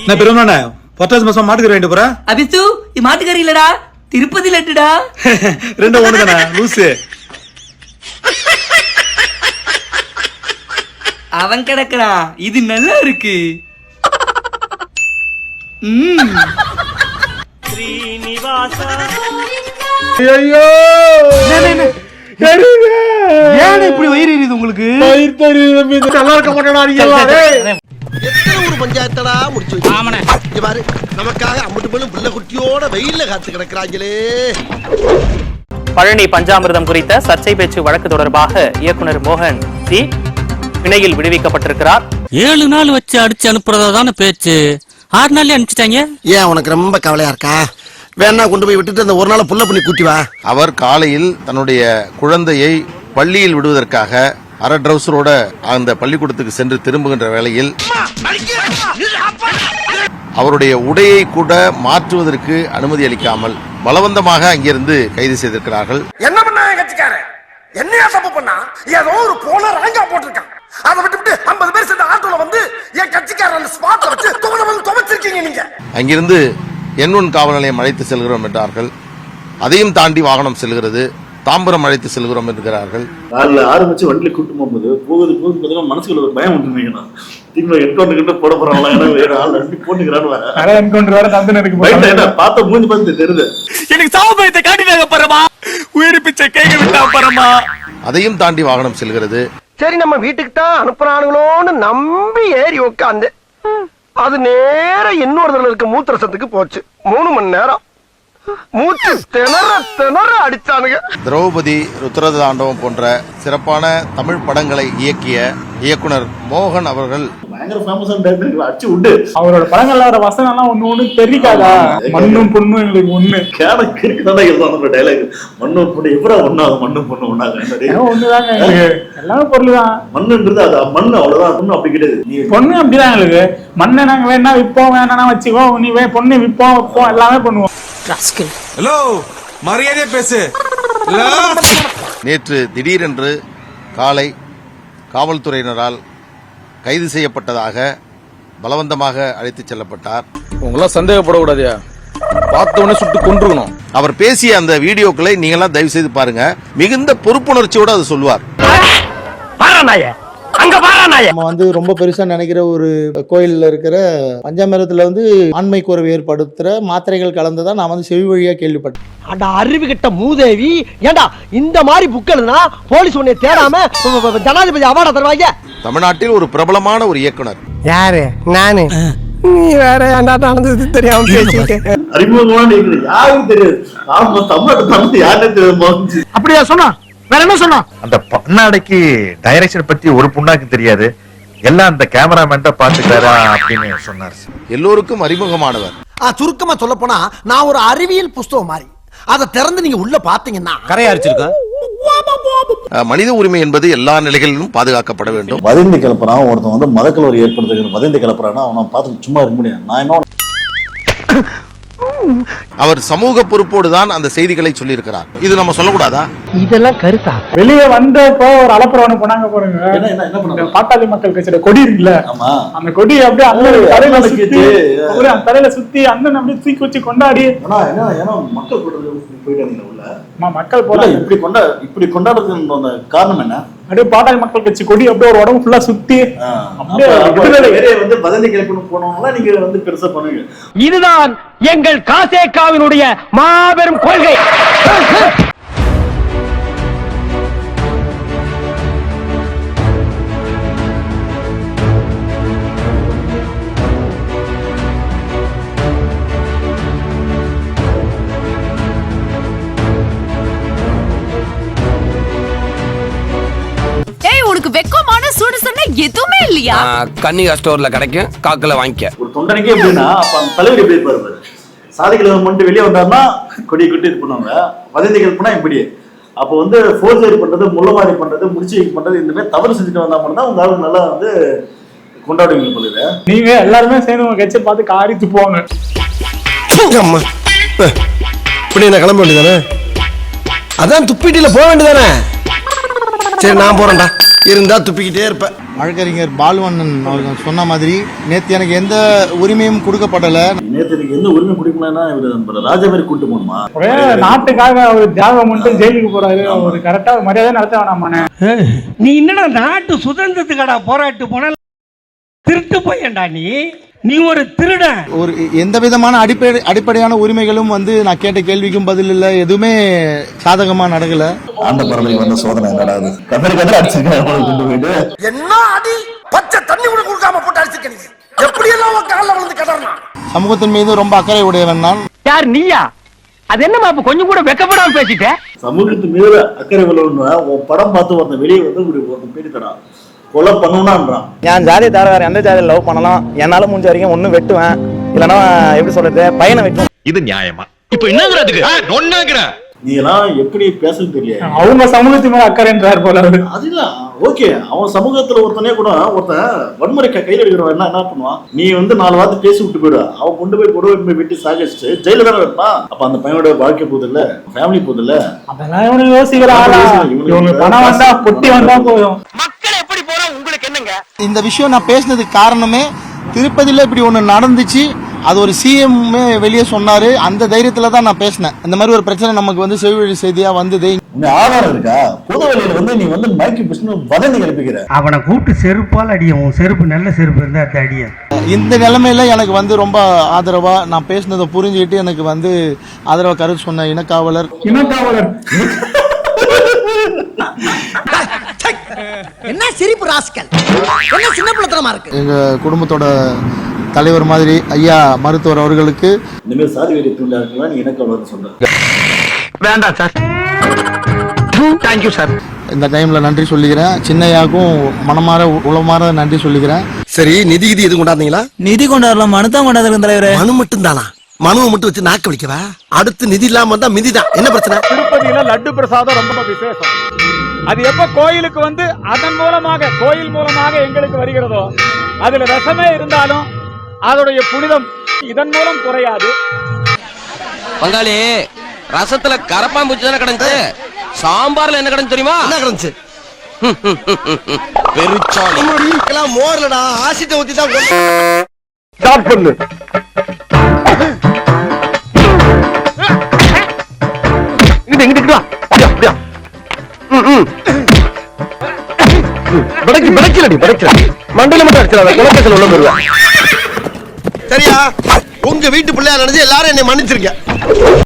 என்ன பெருமானே பத்தாச்சு மாசம் மாட்டுக்கு வேண்டிய போற அபிசு இது மாட்டுக்கறி இல்லடா. திருப்பதி லட்டுடா. ரெண்டும் ஒண்ணு தானே லூசு. அவன் கிடக்குறான் இது நல்லா இருக்கு. ம். ஐயோ ஏன் இப்படி வயிறு எரியுது உங்களுக்கு? நல்லா இருக்க மாட்டேடா ஒரு பஞ்சாயத்தடா முடிச்சு வச்சு? இங்க பாரு நமக்காக அம்பட்டு பெண்ணும் பிள்ளை குட்டியோட வெயில்ல காத்து கிடக்குறாங்களே. பழனி பஞ்சாமிர்தம் குறித்த சர்ச்சை பேச்சு வழக்கு தொடர்பாக இயக்குனர் மோகன் சி. பிணையில் விடுவிக்கப்பட்டிருக்கிறார். ஏழு நாள் வச்சு அடிச்சு அனுப்புறதா தானே பேச்சு? ஆறு நாள்லயே அனுப்பிச்சிட்டாங்க. ஏன் உனக்கு ரொம்ப கவலையா இருக்கா? வேணா கொண்டு போய் விட்டுட்டு அந்த ஒரு நாள் புள்ள பண்ணி கூட்டி வா. அவர் காலையில் தன்னுடைய குழந்தையை பள்ளியில் விடுவதற்காக அரை ட்ரௌசரோட அந்த பள்ளிக்கூடத்துக்கு சென்று திரும்புகின்ற வேளையில் அவருடைய உடையை கூட மாற்றுவதற்கு அனுமதி அளிக்காமல் பலவந்தமாக அங்கிருந்து கைது செய்திருக்கிறார்கள். என்ன பண்ணா என் கட்சிக்காரன்? என்னையா தப்பு பண்ணா? ஏதோ ஒரு போல ராங்கா போட்டிருக்கான். அதை விட்டுவிட்டு ஐம்பது பேர் சேர்ந்த ஆட்டோல வந்து என் கட்சிக்காரன் அந்த ஸ்பாட்ல வச்சு துவைச்சிருக்கீங்க நீங்க. அங்கிருந்து எண் ஒன் காவல் நிலையம் அழைத்து செல்கிறோம் என்றார்கள். அதையும் தாண்டி வாகனம் செல்கிறது. தாம்பரம் அழைத்து செல்கிறோம் என்கிறார்கள். காலைல ஆரம்பிச்சு வண்டியில கூட்டு போகும்போது போகுது போகுது பார்த்தீங்கன்னா மனசுக்குள்ள ஒரு பயம் வந்துருந்தீங்கண்ணா திரும்ப என்கவுண்டர் கிட்ட போட போறாங்களா ஏன்னா வேற ஆள் ரெண்டு போட்டுக்கிறான்னு பயந்து என்ன பார்த்த மூஞ்சி பார்த்து தெரியுது. எனக்கு சாவு பயத்தை காட்டினாங்க பரமா. உயிர் பிச்சை கேட்க விட்டா பரமா. அதையும் தாண்டி வாகனம் செல்கிறது. சரி நம்ம வீட்டுக்கு தான் அனுப்புறானுங்களோன்னு நம்பி ஏறி உட்காந்து அது நேர இன்னொருத்தர் இருக்க மூத்திரசத்துக்கு போச்சு. மூணு மணி நேரம். மூச்சு திணற திணற அடிச்சானுங்க. திரௌபதி ருத்ரதாண்டவம் போன்ற சிறப்பான தமிழ் படங்களை இயக்கிய இயக்குனர் மோகன் அவர்கள் பயங்கர ஃபேமஸான டைரக்டர் அடிச்சு விட்டு. அவரோட படங்கள்ல வர வசனம் எல்லாம் ஒண்ணு ஒண்ணு தெரிவிக்காதா? மண்ணும் பொண்ணும் எங்களுக்கு ஒண்ணு. கேன கிறுக்கு எழுதும் அந்த டைலாக் மண்ணு பொண்ணு எப்படா ஒண்ணாகும் மண்ணு பொண்ணு ஒண்ணாகும் ஒண்ணுதாங்க. எங்களுக்கு எல்லாமே பொருள் தான் மண்ணுன்றது அது. மண்ணு அவ்வளவுதான். பொண்ணு அப்படி கிடையாது. நீ பொண்ணு அப்படிதான் எங்களுக்கு. மண்ணை நாங்க வேணா விப்போம் வேணா வச்சுக்கோ. நீ வே பொண்ணு விப்போம் வைப்போம் எல்லாமே பண்ணுவோம். ஹலோ மரியாதையா பேசு. நேற்று திடீரென்று காலை காவல்துறையினரால் கைது செய்யப்பட்டதாக பலவந்தமாக அழைத்துச் செல்லப்பட்டார். உங்களாம் சந்தேகப்படக்கூடாதியா? பார்த்த உடனே சுட்டு கொண்டுருக்கணும் அவர் பேசிய அந்த வீடியோக்களை நீங்களாம் தயவு செய்து பாருங்க. மிகுந்த பொறுப்புணர்ச்சியோடு அது சொல்வார் நம்ம வந்து ரொம்ப பெருசா நினைக்கிற ஒரு கோயில்ல இருக்கிற பஞ்சாமிரத்துல வந்து ஆண்மை குறைவு ஏற்படுத்துற மாத்திரைகள் கலந்ததா நான் வந்து செவி வழியா கேள்விப்பட்டேன். அட அறிவு கிட்ட மூதேவி. ஏண்டா இந்த மாதிரி புக்கல்னா போலீஸ் உன்னை தேடாம ஜனாதிபதி அவார்டா தருவாங்க? தமிழ்நாட்டில் ஒரு பிரபலமான ஒரு இயக்குனர். யாரு? நானு. நீ வேற ஏன்டா நடந்தது தெரியாம பேசிட்டு அறிமுகமான யாருக்கும் தெரியாது. ஆமா தமிழ் தமிழ் யாருன்னு தெரியாது அப்படியா சொன்னா? வேற என்ன சொன்னா அந்த பண்ணாடைக்கு டைரக்ஷன் பத்தி ஒரு புண்ணாக்கு தெரியாது. எல்லாம் அந்த கேமராமேன் தான் பாத்துக்கிறாரா அப்படின்னு சொன்னார் எல்லோருக்கும் அறிமுகமானவர். சுருக்கமா சொல்ல போனா நான் ஒரு அறிவியல் புஸ்தகம் மாதிரி. அதை திறந்து நீங்க உள்ள பாத்தீங்கன்னா கரையா அரிச்சிருக்கேன். அஹ், மனித உரிமை என்பது எல்லா நிலைகளிலும் பாதுகாக்கப்பட வேண்டும். வதந்தி கிளப்புறான் ஒருத்தன் வந்து மதக்கலவரி ஏற்படுத்துகிற வதந்தி கிளப்புறான்னா அவனை பார்த்து சும்மா இருக்க முடியாது. நான் என்ன அவர் சமூக பொறுப்போடு தான் அந்த செய்திகளை சொல்லியிருக்கிறார். இது நம்ம சொல்லக்கூடாதா? இதெல்லாம் கருத்தா? வெளியே வந்தப்போ ஒரு அலப்புறம் பண்ணாங்க பாருங்க. என்ன என்ன என்ன இந்த பண்ண பாட்டாளி மக்கள் கட்சியோட கொடி இருக்குல்ல? ஆமா. அந்த கொடி அப்படியே அண்ணன் தலையில சுத்தி அந்த தலையில சுத்தி அண்ணன் அப்படியே தூக்கி வச்சு கொண்டாடி. மக்கள் மக்கள் போல இப்படி கொண்டா இப்படி கொண்டாடுறதுக்கு காரணம் என்ன? அப்படியே பாட்டாளி மக்கள் கட்சி கொடி அப்படியே ஒரு உடம்பு ஃபுல்லா சுத்தி அப்படியே வந்து வதந்தி கிளப்பணும் போனவங்களா நீங்க வந்து பெருசா பண்ணுவீங்க. இதுதான் எங்கள் காசேகாவினுடைய மாபெரும் கொள்கை. வெக்கமான சூடு சொன்ன எதுவுமே இல்லையா? கன்னிகா ஸ்டோர்ல கிடைக்கும். காக்கல வாங்கிக்க. ஒரு தொண்டனுக்கே எப்படின்னா அப்ப அந்த தலைவர் எப்படி இருப்பாரு பாரு. சாதிகள் மட்டும் வெளியே வந்தாருன்னா கொடியை கொட்டி இது பண்ணுவாங்க வதந்திகள் போனா இப்படி அப்போ வந்து ஃபோர்ஜரி பண்றது முள்ளமாரி பண்றது முடிச்சு பண்றது இந்த மாதிரி தவறு செஞ்சுட்டு வந்தா மட்டும் தான் உங்க ஆளு நல்லா வந்து கொண்டாடுவீங்க போல நீங்க எல்லாருமே சேர்ந்து உங்க கட்சியை பார்த்து காரி துப்புவாங்க. இப்படி நான் கிளம்ப வேண்டியதானே? அதான் துப்பிட்டில போக வேண்டியதானே? சரி நான் போறேன்டா. இருந்தா துப்பிக்கிட்டே இருப்ப. வழக்கறிஞர் பாலுவண்ணன் அவர்கள் சொன்ன மாதிரி நேற்று எனக்கு எந்த உரிமையும் கொடுக்கப்படலை. நேற்று எனக்கு எந்த உரிமை குடிக்கலன்னா இவர் நம்ம ராஜா மாதிரி கூட்டு போகணுமா? ஒரே நாட்டுக்காக அவர் தியாகம் மட்டும் ஜெயிலுக்கு போறாரு. ஒரு கரெக்டா மரியாதை நடத்த வேணாமாண்ணே நீ என்னடா நாட்டு சுதந்திரத்துக்கடா போராட்டு போன? திருட்டு பையன்டா நீ. நீ ஒரு திருடன் ஒரு எந்த விதமான அடிப்படை அடிப்படையான உரிமைகளும் வந்து நான் கேட்ட கேள்விக்கும் பதில் இல்லை எதுவுமே சாதகமாக நடக்கலை. ஆண்ட பறவைக்கு வந்த சோதனை என்னடா அது? கதறி கதறி அடிச்சிருக்கேன் கொண்டு போயிட்டு என்ன அடி? பச்சை தண்ணி கூட கொடுக்காம போட்டு அடிச்சிருக்க நீ. எப்படி எல்லாம் உன் காலில் விழுந்து சமூகத்தின் மீது ரொம்ப அக்கறை உடையவன் நான். யார் நீயா? அது என்னமா இப்ப கொஞ்சம் கூட வெக்கப்படாம பேசிட்ட? சமூகத்து மீது அக்கறை உள்ளவன்னு உன் படம் பார்த்து வந்த வெளியே வந்து ஒரு பேடி தடா கொலை பண்ணணும்னான்றான் என் ஜாதி தவிர வேற எந்த ஜாதியில் லவ் பண்ணலாம்? என்னால முடிஞ்ச வரைக்கும் ஒண்ணு வெட்டுவேன். இல்லைன்னா எப்படி சொல்றது? பையனை வெட்டுவேன். இது நியாயமா? இப்ப என்னங்கிறதுக்கு நீ எல்லாம் எப்படி பேசுன்னு தெரியல அவங்க சமூகத்து மேல அக்கறைன்றார் போல அவரு. அது இல்ல. ஓகே அவன் சமூகத்துல ஒருத்தனே கூட ஒருத்தன் வன்முறை கையில் எடுக்கிறவன் என்ன என்ன பண்ணுவான்? நீ வந்து நாலு வார்த்தை பேசி விட்டு போயிடு அவன் கொண்டு போய் புடவை போய் வெட்டி சாகடிச்சுட்டு ஜெயில தானே வைப்பான் அப்ப அந்த பையனோட வாழ்க்கை போகுது இல்ல ஃபேமிலி போகுது இல்ல அதெல்லாம் இவனுக்கு யோசிக்கிற ஆளா இவங்க பணம் வந்தா பொட்டி வந்தா போதும் மக்கள் எப்படி போறா உங்களுக்கு என்னங்க இந்த விஷயம் நான் பேசினதுக்கு காரணமே திருப்பதியில் இப்படி ஒன்று நடந்துச்சு. அது ஒரு சிஎம் வெளியே சொன்னார். அந்த தைரியத்தில் தான் நான் பேசினேன். இந்த மாதிரி ஒரு பிரச்சனை நமக்கு வந்து செவிவழி செய்தியாக வந்தது ஆதாரம் இருக்கா? பொது வெளியில வந்து நீ வந்து மைக்கு பிடிச்சு வதந்தி கிளப்பிக்கிற அவனை கூப்பிட்டு செருப்பால் அடியும் உன் செருப்பு நல்ல செருப்பு இருந்தா அது அடியும் இந்த நிலைமையில எனக்கு வந்து ரொம்ப ஆதரவாக நான் பேசினதை புரிஞ்சுக்கிட்டு எனக்கு வந்து ஆதரவாக கருத்து சொன்ன இனக்காவலர். இனக்காவலர். என்ன சிரிப்பு ராஸ்கல்? என்ன சின்ன பிள்ளைத்தனமா இருக்கு? எங்கள் குடும்பத்தோட தலைவர் மாதிரி ஐயா மருத்துவர் அவர்களுக்கு இனிமேல் சாதி வெறி தூண்டா இருக்கலாம் எனக்கு அவ்வளவு சொல்ற வேண்டாம் சார். தேங்க்யூ சார் இந்த டைமில் நன்றி சொல்லிக்கிறேன். சின்னையாக்கும் மனமாற உளமாற நன்றி சொல்லிக்கிறேன். சரி நிதி கிதி எதுவும் கொண்டாந்தீங்களா நிதி கொண்டாடலாம் மனு தான் கொண்டாடுறேன் தலைவரே. மனு மட்டும் தானா மனுவை மட்டும் வச்சு நாக்க வலிக்கவா? அடுத்து நிதி இல்லாம மிதி தான் என்ன பிரச்சனை? திருப்பதியில லட்டு பிரசாதம் ரொம்ப விசேஷம். அது எப்ப கோயிலுக்கு வந்து அதன் மூலமாக கோயில் மூலமாக எங்களுக்கு வருகிறதோ அதுல விஷமே இருந்தாலும் அதோடைய புனிதம் இதன் மூலம் குறையாது. பங்காளி ரசத்துல கரப்பாம்பூச்சி தானே கிடந்துச்சு சாம்பார்ல என்ன கிடந்து தெரியுமா? என்ன கிடந்துச்சு? பெருச்சாளி எல்லாம் மோர்லடா ஆசிட்ட ஊத்தி தான் ஸ்டார்ட் பண்ணு. படைக்கு படைக்கலடி மண்டையில மட்டும் அடிச்சிடாத குலப்பேசல் உள்ள போயிருவா. சரியா? உங்க வீட்டு பிள்ளையா நினைச்சு எல்லாரும் என்னை மன்னிச்சிருக்க